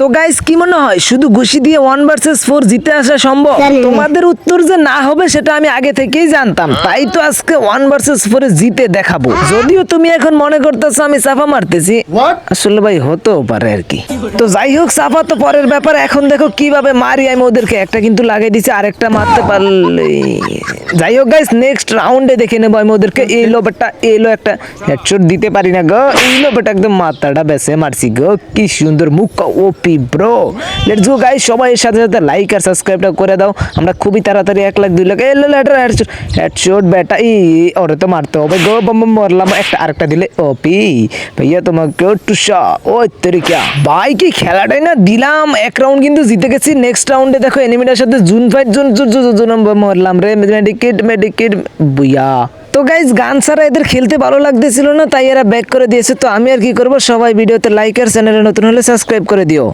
তো গাইস কি মনে হয়? শুধু ঘুষি দিয়ে ওয়ান ভার্সেস ফোর জিতে আসা সম্ভব? তোমাদের উত্তর যে না হবে সেটা আমি আগে থেকেই জানতাম। তাই তো আজকে ওয়ান ভার্সেস ফোরে জিতে দেখাবো। যদিও তুমি এখন মনে করতেছো আমি সাফা মারতেছি। আসলে ভাই হতেও পারে আর কি। তো যাই হোক সাফা তো পরের ব্যাপার। এখন দেখো কীভাবে মারি আমি ওদেরকে। একটা কিন্তু লাগিয়ে দিছি আরেকটা মারতে পারলে যাই হোক গাইস নেক্সট রাউন্ডে দেখে নেব আমি ওদেরকে। এলো বেটা লো একটা হেডশট দিতে পারি না গো। এলো বেটা একদম মাথাটা বেসে মারছি গো। কি সুন্দর মুখ। OP bro let's go guys সবাই এর সাথে সাথে লাইক আর সাবস্ক্রাইবটা করে দাও। আমরা খুবই তাড়াতাড়ি এক লাখ দুই লাখ এলো লেটার হেডশট বেটা ই ওরে, তো মারতে হবে। গো বম মরলাম। একটা, আরেকটা দিলে ওপি ভাইয়া, তোমাকে টুসা ও তরিকা ভাই, কি খেলাটাই না দিলাম। এক রাউন্ড কিন্তু জিতে গেছি। নেক্সট রাউন্ডে দেখো এনিমিটার সাথে জুন ফাইট জুন জুন জুন জুন মরলাম রে। মেডিকেট মেডিকেট বুয়া তো গাইজ গান ছাড়া এদের খেলতে ভালো লাগতেছিল না, তাই এরা ব্যাক করে দিয়েছে। তো আমি আর কি করব? সবাই ভিডিওতে লাইক আর চ্যানেলে নতুন হলে সাবস্ক্রাইব করে দিও।